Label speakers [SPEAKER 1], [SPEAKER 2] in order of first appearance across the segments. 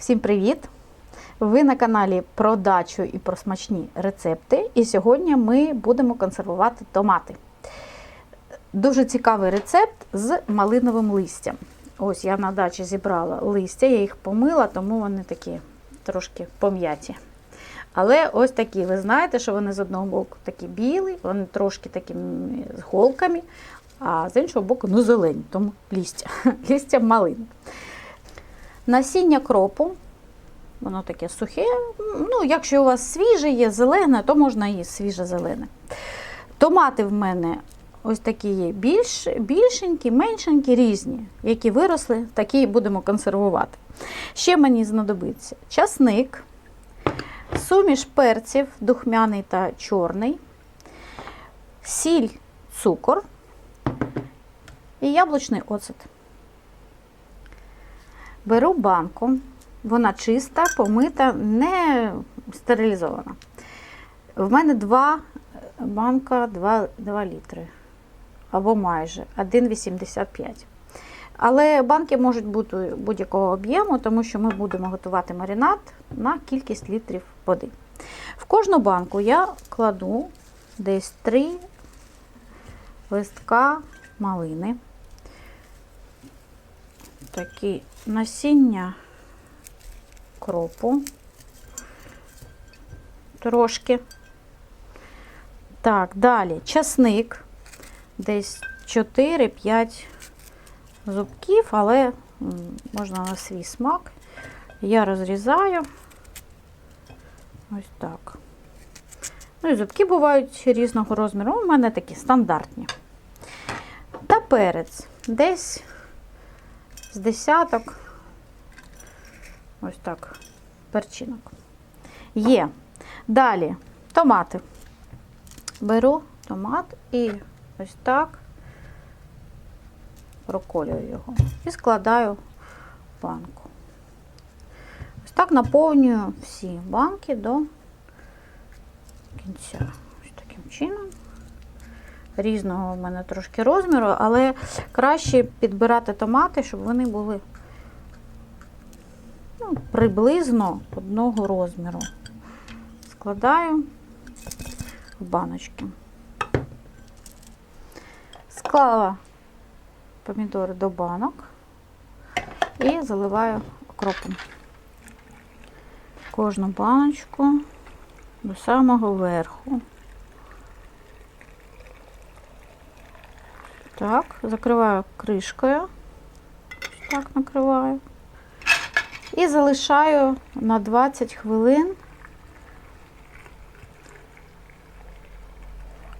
[SPEAKER 1] Всім привіт! Ви на каналі про дачу і про смачні рецепти. І сьогодні ми будемо консервувати томати. Дуже цікавий рецепт з малиновим листям. Ось я на дачі зібрала листя, я їх помила, тому вони такі трошки пом'яті. Але ось такі, ви знаєте, що вони з одного боку такі білі, вони трошки такими з голками, а з іншого боку, ну зелені, тому листя, листя малини. Насіння кропу, воно таке сухе. Ну, якщо у вас свіже є зелене, то можна і свіже зелене. Томати в мене ось такі є більш, більшенькі, меншенькі, різні, які виросли, такі будемо консервувати. Ще мені знадобиться часник, суміш перців, духмяний та чорний, сіль, цукор і яблучний оцет. Беру банку, вона чиста, помита, не стерилізована. В мене два банка 2, 2 літри. Або майже 1,85. Але банки можуть бути будь-якого об'єму, тому що ми будемо готувати маринад на кількість літрів води. В кожну банку я кладу десь 3 листка малини такі насіння кропу трошки. Так, далі часник, десь 4-5 зубків, але можна на свій смак. Я розрізаю ось так. Ну і зубки бувають різного розміру. У мене такі стандартні. Та перець десь з десяток, ось так, перчинок. Є. Далі томати. Беру томат і ось так проколюю його і складаю в банку. Ось так наповнюю всі банки до кінця. Ось таким чином різного в мене трошки розміру, але краще підбирати томати, щоб вони були ну, приблизно одного розміру. Складаю в баночки. Склала помідори до банок і заливаю окропом. Кожну баночку до самого верху. Так, закриваю кришкою, так накриваю. І залишаю на 20 хвилин.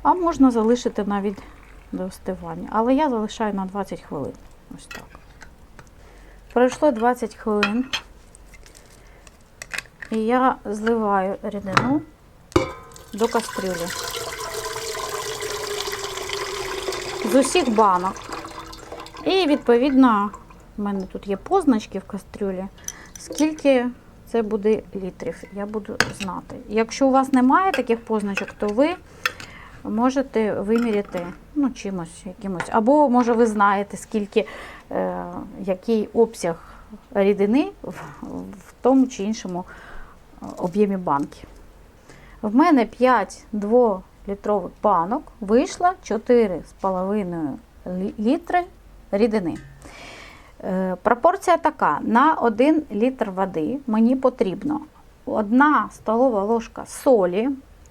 [SPEAKER 1] А можна залишити навіть до остивання. Але я залишаю на 20 хвилин. Ось так. Пройшло 20 хвилин. І я зливаю рідину до кастрюлі. З усіх банок. І, відповідно, в мене тут є позначки в кастрюлі, скільки це буде літрів, я буду знати. Якщо у вас немає таких позначок, то ви можете виміряти ну, чимось, якимось. Або, може, ви знаєте, скільки, е, який обсяг рідини в, в тому чи іншому об'ємі банки. В мене 5 2 літрових банок вийшло 4,5 літри рідини. Е, пропорція така: на 1 літр води мені потрібно 1 столова ложка солі.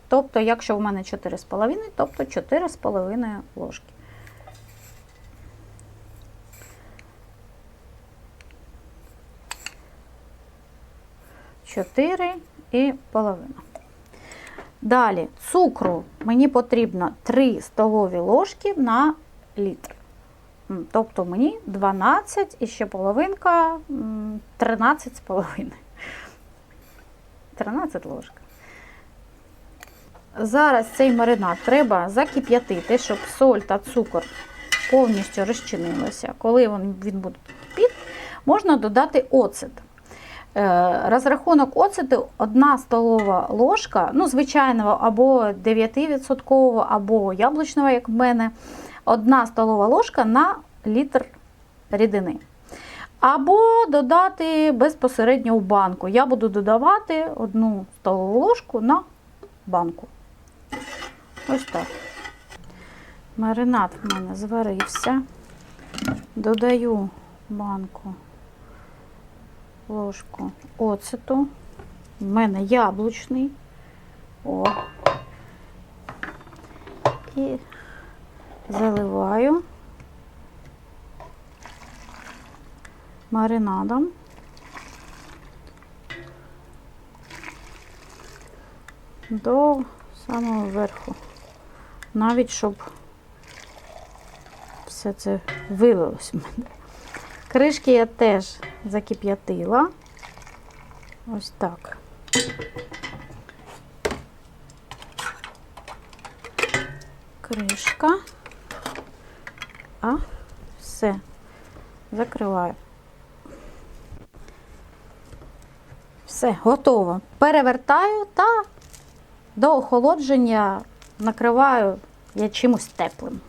[SPEAKER 1] Тобто, якщо в мене 4,5, тобто 4,5 ложки. Чотири і половина. Далі цукру мені потрібно 3 столові ложки на літр. Тобто мені 12 і ще половинка 13 з половиною. 13 ложок. Зараз цей маринад треба закип'ятити, щоб соль та цукор повністю розчинилися. Коли він буде під, можна додати оцет. Е, розрахунок оцету 1 столова ложка, ну, звичайного або 9%, або яблучного, як в мене, 1 столова ложка на літр рідини. Або додати безпосередньо в банку. Я буду додавати одну столову ложку на банку. Ось так. Маринад в мене зварився. Додаю банку ложку оцету. У мене яблучний. О. І заливаю маринадом. До самого верху. Навіть щоб все це вилилось в мене. Кришки я теж закип'ятила. Ось так. Кришка. А, все. Закриваю. Все, готово. Перевертаю та до охолодження накриваю я чимось теплим.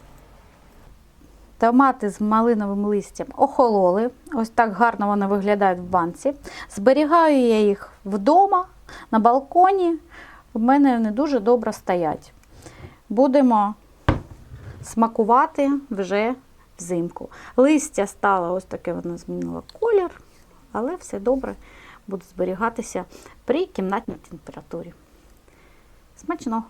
[SPEAKER 1] Томати з малиновим листям охололи. Ось так гарно вони виглядають в банці. Зберігаю я їх вдома, на балконі. У мене вони дуже добре стоять. Будемо смакувати вже взимку. Листя стало ось таке, воно змінило колір, але все добре буде зберігатися при кімнатній температурі. Смачно!